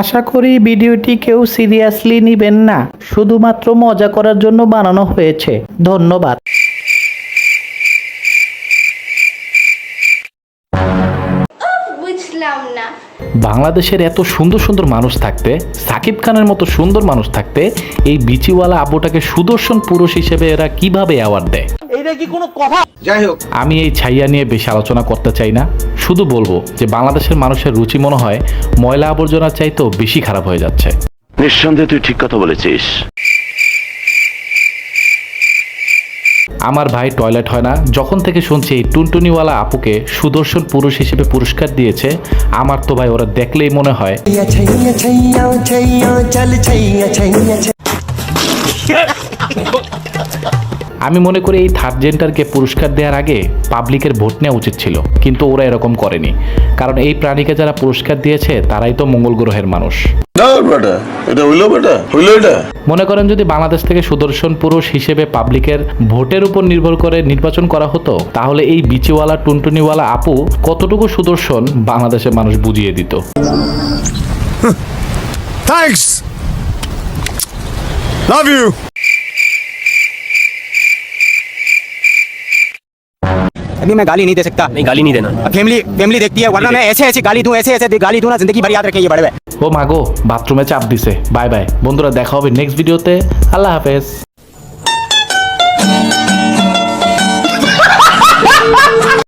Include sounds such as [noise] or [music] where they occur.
আশা করি ভিডিওটি কেউ সিরিয়াসলি নেবেন না। শুধুমাত্র মজা করার জন্য বানানো হয়েছে। ধন্যবাদ। বাংলাদেশের এত সুন্দর সুন্দর মানুষ থাকতে সাকিব খানের মতো সুন্দর মানুষ থাকতে এই বিচিওয়ালা আবুটাকে সুদর্শন পুরুষ হিসেবে এরা কীভাবে অ্যাওয়ার্ড দেয়? যাই হোক। আমি এই ছাইয়া নিয়ে বেশি আলোচনা করতে চাই না। শুধু বলব যে বাংলাদেশের মানুষের রুচি মনে হয় ময়লা আবর্জনার চাইতেও বেশি খারাপ হয়ে যাচ্ছে। নিঃসন্দেহে তুই ঠিক কথা বলেছিস। আমার ভাই টয়লেট হয় না। যখন থেকে শুনছি এই টুনটুনিওয়ালা আপুকে সুদর্শন পুরুষ হিসেবে পুরস্কার দিয়েছে আমার তো ভাই ওরা দেখলেই মনে হয়। [laughs] আমি মনে করি এই থার্ড জেন্টারকে পুরস্কার দেওয়ার আগে পাবলিকের ভোট নেওয়া উচিত ছিল কিন্তু ওরা এরকম করেনি। কারণ এই প্রাণীকে যারা পুরস্কার দিয়েছে তারাই তো মঙ্গল গ্রহের মানুষ। না বেটা এটা হইল বেটা হইল এটা। মনে করেন যদি বাংলাদেশ থেকে সুদর্শন পুরুষ হিসেবে পাবলিকের ভোটের উপর নির্ভর করে নির্বাচন করা হতো তাহলে এই বিচিওয়ালা টুনটুনিওয়ালা আপু কতটুকু সুদর্শন বাংলাদেশের মানুষ বুঝিয়ে দিত। Thanks. Love you. अभी मैं गाली नहीं दे सकता नहीं गाली नहीं देना फैमिली फैमिली देखती है वरना मैं ऐसे ऐसे गाली दूं ऐसे ऐसे गाली दूं ना जिंदगी भर याद रखेंगे बड़े भाई ও মাগো বাথরুমে চাপ দিছে বাই বাই বন্ধুরা দেখা হবে নেক্সট ভিডিওতে আল্লাহ হাফেজ